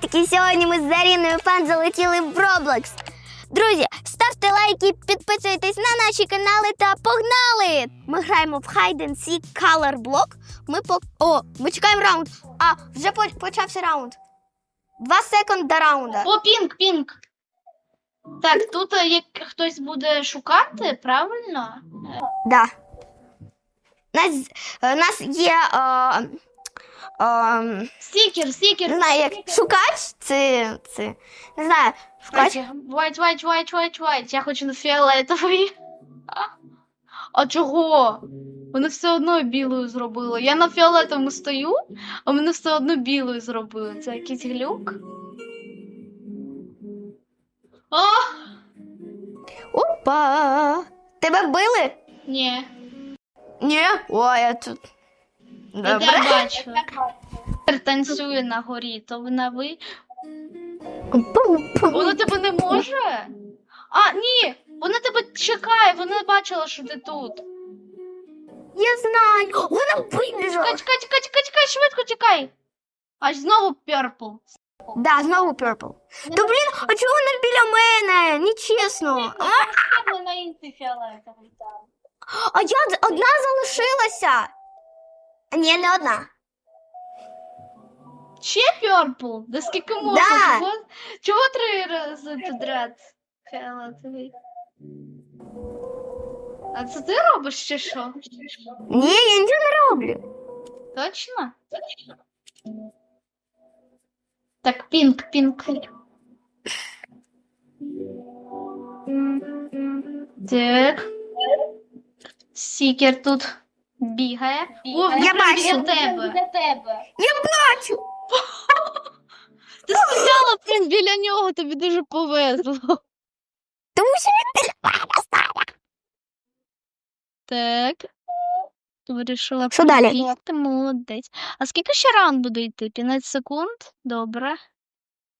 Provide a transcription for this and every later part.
Привітки! Сьогодні ми з Заріною Фан залетіли в Roblox. Друзі, ставте лайки, підписуйтесь на наші канали та погнали! Ми граємо в Hide and Seek Color Block. Ми по... О, ми чекаємо раунд. А, вже по- почався раунд. Два секунд до раунда. О, пінк, пінк. Так, тут е, як хтось буде шукати, правильно? Да. Нас, е, нас є. Е, е, Стікер, стікер. не знаю, як шукач, це. це не знаю, шукач. White, white, white, white, white. Я хочу на фіолетовий. А, а чого? Вони все одно білою зробили. Я на фіолетовому стою, а мене все одно білою зробили. Це якийсь глюк. О! Опа! Тебе вбили? Ні, Ні. О, я тут. Я тебе бачу. Танцює на горі, то вона ви. Вона тебе не може? А, ні! Вона тебе чекає, вона бачила, що ти тут. Я знаю. Вона вибіжала. Чекай, чекай, чекай, чекай, чекай, швидко тікай. Аж знову Purple. Да, знову Purple. То блін, а чого вона біля мене? Нечесно. А, на інший фіолетовий там. а я одна залишилася. Ні, не одна. Ще Purple? Да скільки можна? Да. Чого, чого три рази підряд фіолетовий? А це ти робиш чи що? Ні, я нічого не роблю. Точно? Так, пінк, пінк. Так. Сікер тут Бігає. О, він Я прям бачу. біля тебе. Я бачу. Ти стояла блін, біля нього, тобі дуже повезло. Тому що він біля мене. Так. Вирішила Що далі? побігти, молодець. А скільки ще раунд буде йти? 15 секунд? Добре.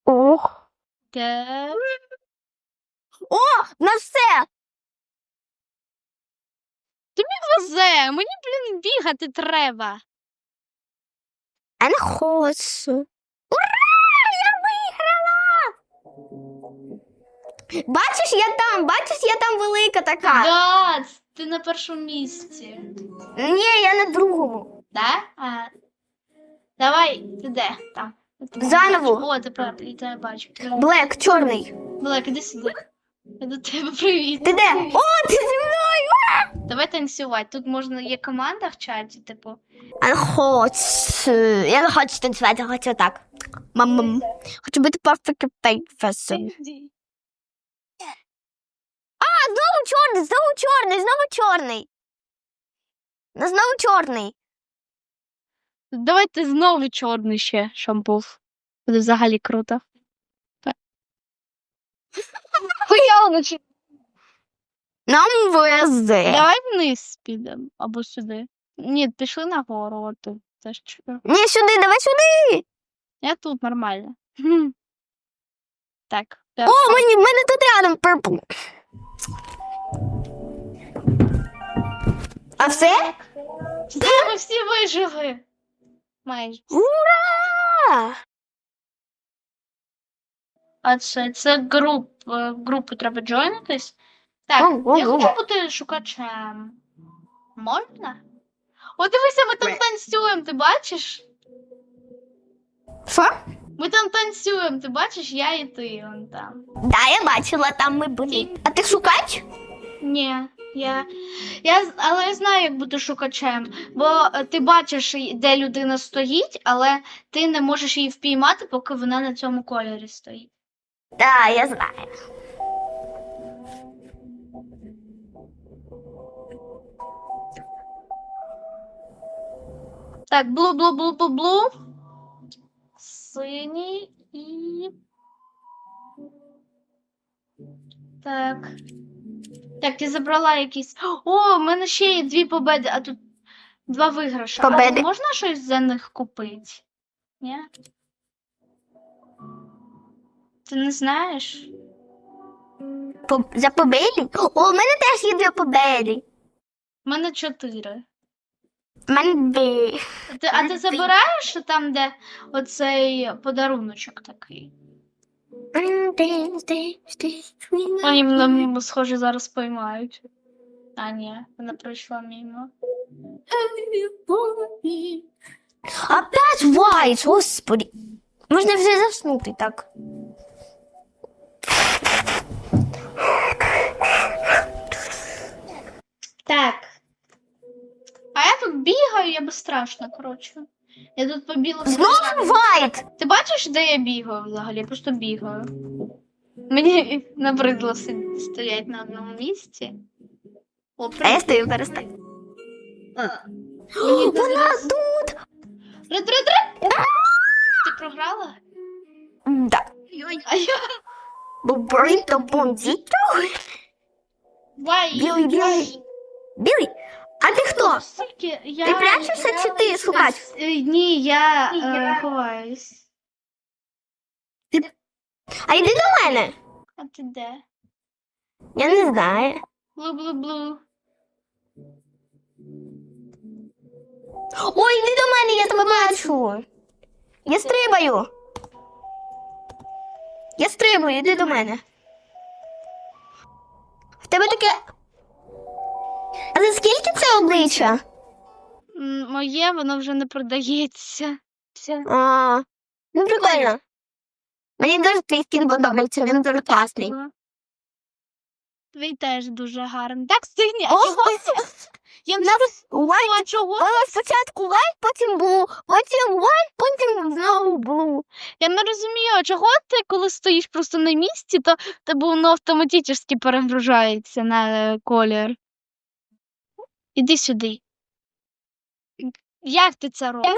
Ох. Так. О, на все. Везе, мені, блін, бігати треба. Я не хочу. Ура! Я виграла! Бачиш, я там, бачиш, я там велика така. Да, ти на першому місці. Ні, я на другому. Да? А, давай, ти де? Там. Заново. О, тепер я тебе бачу. Блек, чорний. Блек, іди сюди. Я до тебе привіт. Ти де? О, ти зі! Давай танцювати. Тут можна є команда в чаті, типу. Я не хочу. Я не хочу танцювати, я хочу так. Мам. Хочу бути perfect person. А, знову чорний, знову чорний, знову чорний. Ну, Знову чорний. Давайте знову чорний ще, був. Буде взагалі круто. Так. Хуяла чи Нам везе. Давай вниз підемо або сюди. Ні, пішли нагору, от тут. Це ж чудо. Ні, сюди, давай сюди. Я тут нормально. Так. так. О, мені, в мене тут рядом purple. А все? Все, ми всі вижили. Майже. Ура! А це, це груп, е, в групу треба джойнитись. Так, я хочу бути шукачем. Можна? О, дивися, ми там танцюємо, ти бачиш? Що? Ми там танцюємо, ти бачиш, я і ти вон там. Да, я бачила, там ми були. А ти шукач? Ні, я, я, але я знаю, як бути шукачем. Бо е, ти бачиш, де людина стоїть, але ти не можеш її впіймати, поки вона на цьому кольорі стоїть. Да, я знаю. Так, блу, блу, блу, блу, блу. Синій і. Так. Так, ти забрала якісь. О, в мене ще є дві победи, а тут два виграші. Победи. А можна щось за них купити? Ні? Ти не знаєш? По- За победі? О, у мене теж є дві победі. У мене чотири. Ти, а ти забираєш там, де оцей подаруночок такий? Вони мене, схоже, зараз поймають. А, ні, вона пройшла мимо. Опять White, господи. Можна вже заснути так. Так. А я тут бігаю, я безстрашна, коротше. Я тут побігла. Знову White! Ти бачиш, де я бігаю взагалі? Я просто бігаю. Мені набридло стоять на одному місці. О, А я стою так. Мені Вона зараз- тут! Ред, ред, ред! Ти програла? Да. А я. Бобрито бомбіто. Вай, Білий, білий. Білий? А ти хто? Скільки я... Ти прячешся чи ти шукач? Е, Ні, я е, ховаюсь. А йди до мене. А ти де? Я не знаю. Блу-блу-блу. Ой, йди до мене, я тебе бачу. Я стрибаю. Я стрибаю, йди до мене. В тебе таке. А за скільки це обличчя? М, Моє воно вже не продається. Все. А, ну прикольно. Мені дуже твій скін подобається, він дуже класний. Твій теж дуже гарний. Так, сині, а О, чого? Я не Лайк, а чого? воно спочатку лайк, потім блу, потім лайк, потім знову блу. Я не розумію, а чого ти, коли стоїш просто на місці, то тебе воно автоматично перегружається на е, колір. Іди сюди. Як ти це робиш?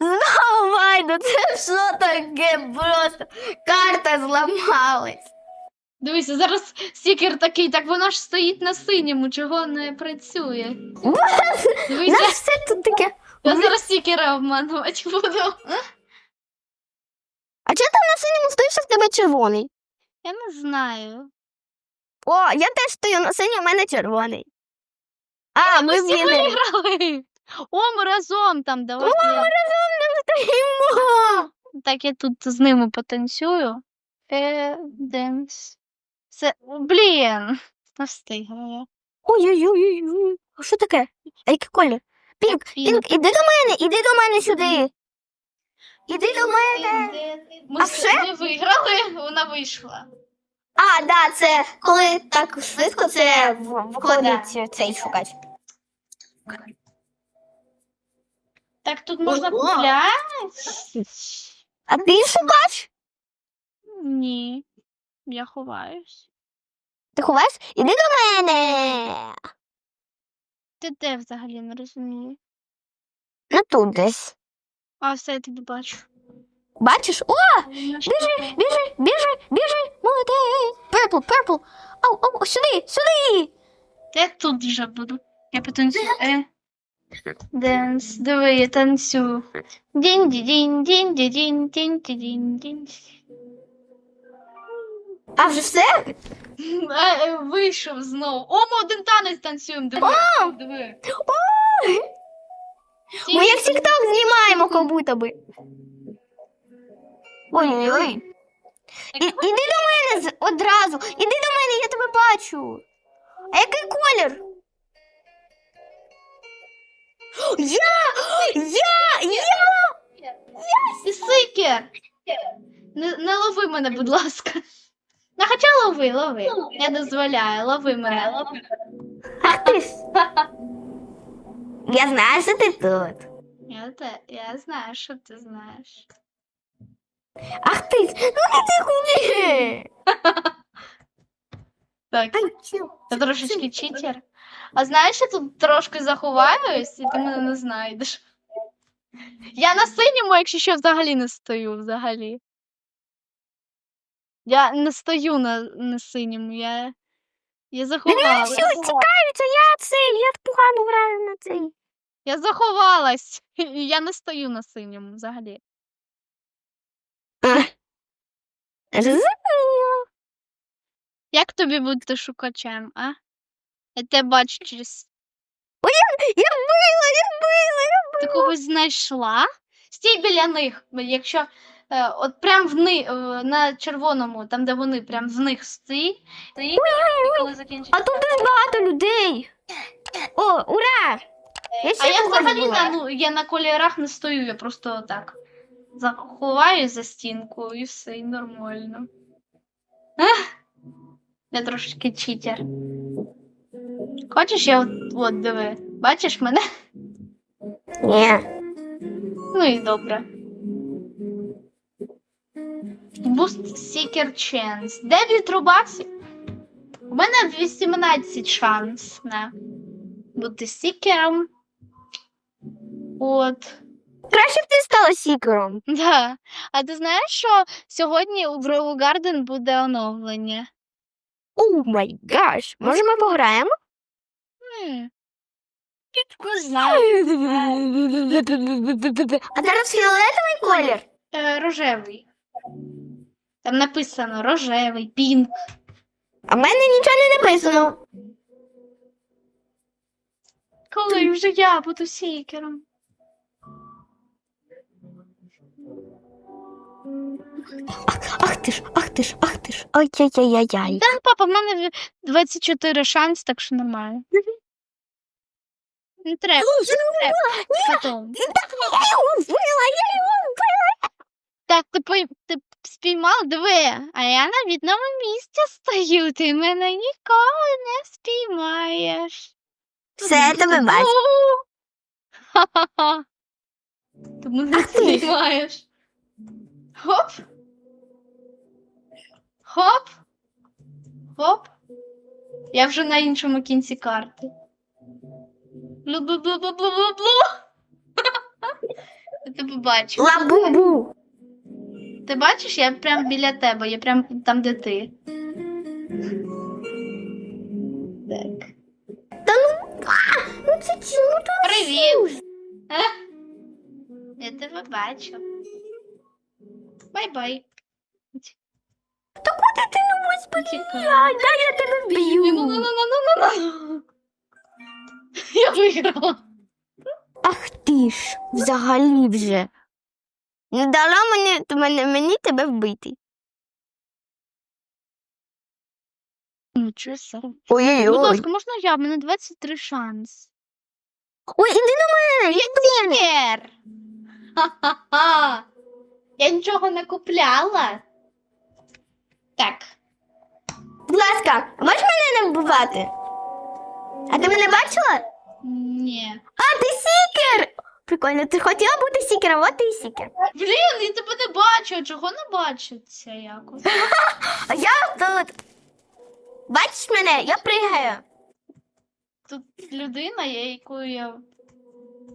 Знову Вайду, це що таке просто? Карта зламалась. Дивися, зараз стікер такий, так вона ж стоїть на синьому, чого не працює. Дивися, нас все тут таке. я зараз стікера обманувати буду. А чого там на синьому стоїш, а в тебе червоний? Я не знаю. О, я теж стою на синьому, в мене червоний. А, ми Всі виграли. О, ми разом там, давай. О, не стоїмо. Так, я тут з ними потанцюю. Е, денс. Це, блін, не встигла я. Ой-ой-ой. А що таке? А який колір? Пінк, Пінк, іди до мене, іди до мене сюди. Іди до мене. Ми А все? виграли, вона вийшла. А, да, це коли так швидко це в- виходить цей шукач. Так тут можна Ого. А ти шукач? Ні. Я ховаюсь. Ти ховаєш? Іди до мене. Ти де взагалі не розумію? Ну тут десь. А, все, я тебе бачу. Бачиш? О, біжи, біжи, біжи, біжи, молодець. Purple, purple. Ау, ау, сюди, сюди. Я тут вже буду. Я потанцюю. Е. Денс, диви, я танцюю. дінь ді дінь дінь ді дінь дінь ді дінь дінь А вже все? А, е, Вийшов знову. О, ми один танець танцюємо. Диви. О! Диви. Ми як тік-ток знімаємо, як будто би. Ой-ой-ой. І- Іди до мене з- одразу. Іди до мене, я тебе бачу. А який колір? Я! Я! Я! Ти сикер. Не, не лови мене, будь ласка. Ну, хоча лови, лови. Я дозволяю, лови мене. Лови. Ах ти ж. Я знаю, що ти тут. Я, те, я знаю, що ти знаєш. Ах ти ж. Ну іди куди. Так, Ай, чу. я трошечки читер. А знаєш, я тут трошки заховаюсь, і ти мене не знайдеш. Я на синьому, якщо що, взагалі не стою взагалі. Я не стою на, на синьому, я, я заховалась. всі цікавиться, я цей, я погано граю на цей. Я заховалась. Я не стою на синьому взагалі. Розумію. Як тобі бути шукачем, а? Я тебе бачу через. Я вбила, я вбила, ти когось знайшла. Стій біля них. Якщо е, от прям в ни, е, на червоному, там де вони, прям в них стій. стій, і коли. А тут дуже багато людей. О, ура! Я А я взагалі була. на, ну, я на кольорах не стою, я просто так заховаю за стінку і все, і нормально. Ех, я трошки читер. Хочеш, я от, от диви, бачиш мене? Ні. Ну і добре. Boost Seeker Chance. 9 рубаксів. У мене 18 шанс на бути сікером. От. Краще б ти стала сікером. Да. А ти знаєш, що сьогодні у Брову Гарден буде оновлення? О май гаш. Може ми пограємо? А зараз фіолетовий колір. е, Рожевий. Там написано рожевий, пінк. А в мене нічого не написано. Коли вже я буду сікером? Ах ти ж, ах ти ж, ах ти ж. Ой-яй-яй-яй. Так, папа, в мене вже 24 шанс, так що нормально. Не треба. Не треба. Потом. Я його вбила, я його вбила. Так, ти, пой- ти спіймав, диви, а я на відному місці стою, ти мене ніколи не спіймаєш. Все, я тебе бачу. Ха-ха-ха. Ти мене ти. спіймаєш. Хоп. Хоп. Хоп. Я вже на іншому кінці карти. Блу-блу-блу-блу-блу-блу. Тебе бачу. Лабубу. Ти бачиш, я прям біля тебе, я прям там, де ти. Так. Та ну, а, ну це чому тут? Привіт! Е? Я тебе бачу. Бай-бай. Та куди ти не будь Тікай. Дай я тебе вб'ю. Ну-ну-ну-ну-ну-ну. Я виграла. Ах ти ж, взагалі вже. Не дала мені, то мене, мені тебе вбити. Нічого собі. Будь Ой-ой-ой. ласка, можна я? В мене 23 шанс. Ой, іди на мене, я мене. Тепер. Ха-ха-ха. Я нічого не купляла. Так. Будь ласка, можеш мене не вбивати? А ти мене бачила? Ні. А, ти сікер! Прикольно, ти хотіла бути сікером, от ти і сікер. Блін, я тебе не бачу. А Чого не бачиться якось? А я тут. Бачиш мене? Я пригаю. Тут людина, є, яку я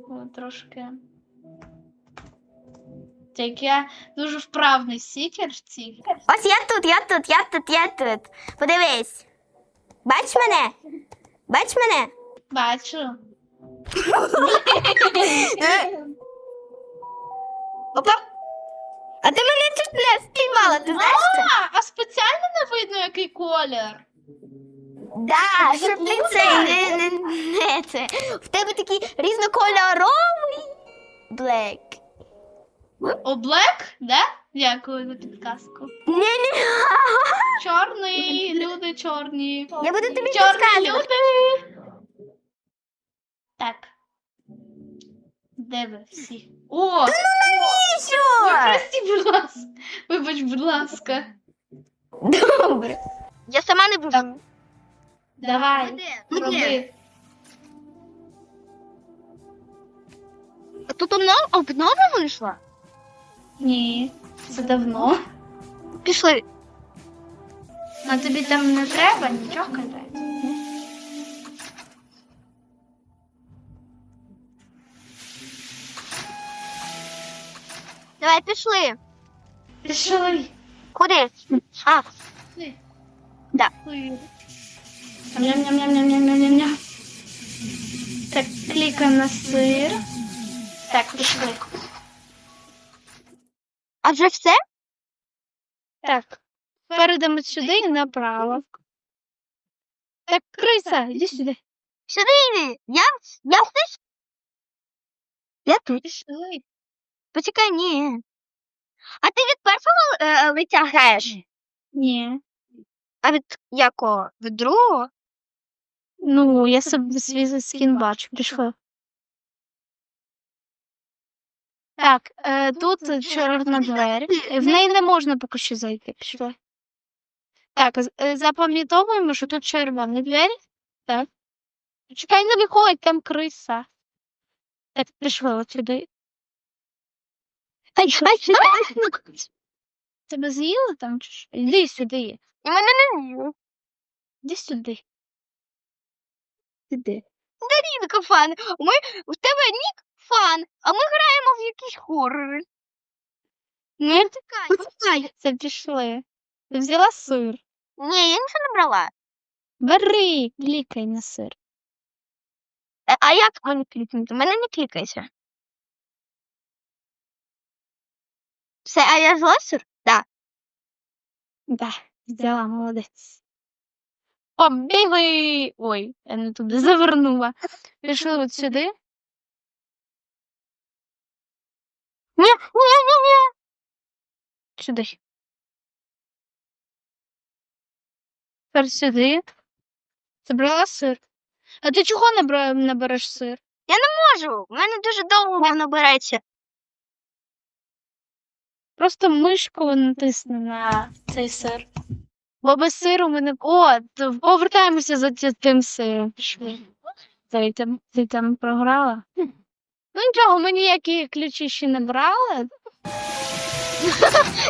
о, трошки. Так я дуже вправний сікер в цій. Ось я тут, я тут, я тут, я тут. Подивись. Бачиш мене? Бачиш мене? Бачу. Опа. А ти мене тут не спіймала, ти знаєш це? А, а спеціально не видно, який колір. Да, щоб ти це не, не, не це. В тебе такий різнокольоровий блек. О, блек, да? Дякую за підказку. Ні-ні. Чорний, люди чорні. Я буду тобі Чорні підказувати. люди. Так. Де ви всі? О! Ви Що? прості, будь ласка. Вибач, будь ласка. Добре. Я сама не буду. Давай, роби. Тут обнова, обнова вийшла? Ні, це давно. Пішли. А тобі там не треба нічого казати. Давай пішли. Пішли. Куди? А, Пішли. Да. Ой. Ням-ням-ням-ням-ням-ням-ням. Так, клікаємо на сир. Так, пішли. А вже все? Так. Перейдемо сюди і направо. Так, криса, іди сюди. Сюди йди. Я, я все Я тут. Пішли. Почекай, ні. А ти від першого е, лиця граєш? Ні. А від якого? Від другого? Ну, я собі свій скін бачу. Пішли. Так, е, тут чорна двері. В неї не можна поки що зайти. Пішли. Так, е, запам'ятовуємо, що тут червоні двері. Так. Чекай, не виходь, там криса. Так, пішли от сюди. Ай, ай, ай. Тебе з'їли там? чи що? Іди сюди. І мене не з'їли. Іди сюди. Іди. Рінка фан. Ми, у тебе нік фан, а ми граємо в якісь хорори. Не Чекай, почекай. це пішли. Ти взяла сир. Ні, я нічого не брала. Бери, клікай на сир. Е, А як мені клікнути? У мене не клікається. Все, а я взяла сир? Так. Да, взяла, молодець. Побігли! Ой, я не туди завернула. Пішли от сюди. Ні, ні, ні, ні. Сюди. Тепер сюди. Забрала сир. А ти чого не, бра... не береш сир? Можу. У мене дуже довго набереться. Просто мишку натисни на цей сир. Бо без сиру ми не. О, то повертаємося за тим сиром. Пішли. Ти там, ти там програла? Ну нічого, ми ніякі ключі ще не брали.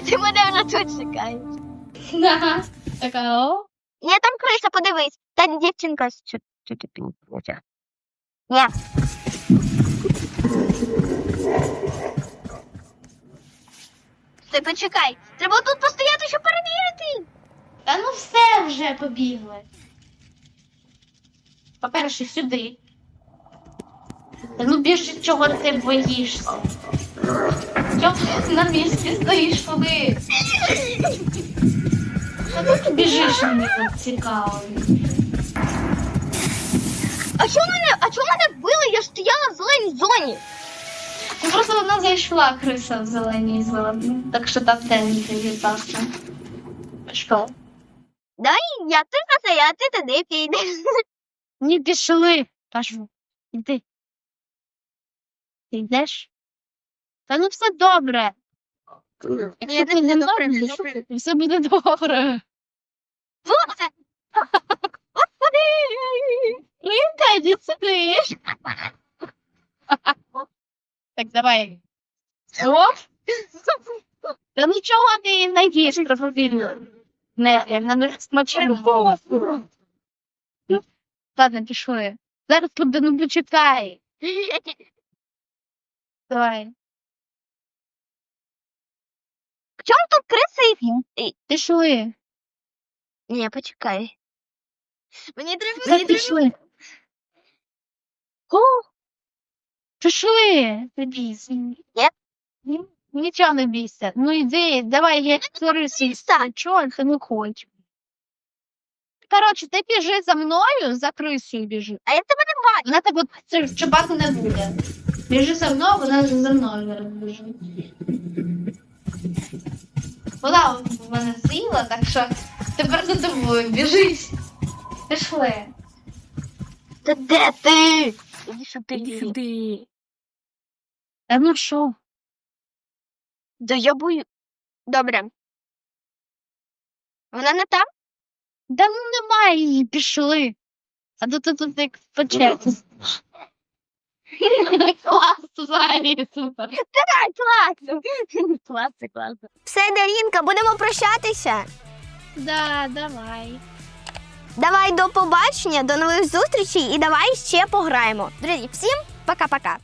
Ти мене вже тут чекаєш. Така о. Ні, там криса, подивись. Та дівчинка що, що ти. Ні. Ти почекай. Треба тут постояти, щоб перевірити. Та ну все вже побігли. По-перше, сюди. Ну біжи, чого ти боїшся. Ти на місці стоїш туди? Та ну ти біжиш мені тут цікаво. А чому мене, а чому мене вбили? Я ж стояла в зеленій зоні. Ну просто вона зайшла криса в зеленій зоні, так що там теж не вітався. Що? Я тут а ти туди підеш. Ні, пішли. Кажу, іди. Ти йдеш? Та ну все добре. Якщо ти не добре, все буде добре. Лінка, йди сюди. Так, давай. Оп. Та нічого ти не їш профільно. Не, я не смачно. Ладно, пішли. Зараз буде, ну почекай. Давай. В чому тут криса і... і- Пішли. Ні, почекай. Мені треба, Зараз мені треба. пішли. О, Пішли. Не бійся. Ні. Ні, Нічого не бійся. Ну йди, давай, я створю бійся. Чого ти не хочеш? Коротше, ти біжи за мною, за крисою біжи. А я тебе не бачу. Вона тебе чіпати не буде. Біжи за мною, вона за мною зараз біжить. Вона в мене з'їла, так що тепер за тобою біжить. Пішли. Та де ти? Іди сюди. Іди сюди. Та ну що? Да я бою. Добре. Вона не там? Да ну немає її, пішли. А то ти тут як почеться. Клас, взагалі, супер. Так, класно. Класно, класно. Все, Дарінка, будемо прощатися. Да, давай. Давай до побачення, до нових зустрічей і давай ще пограємо. Друзі, всім пока-пока.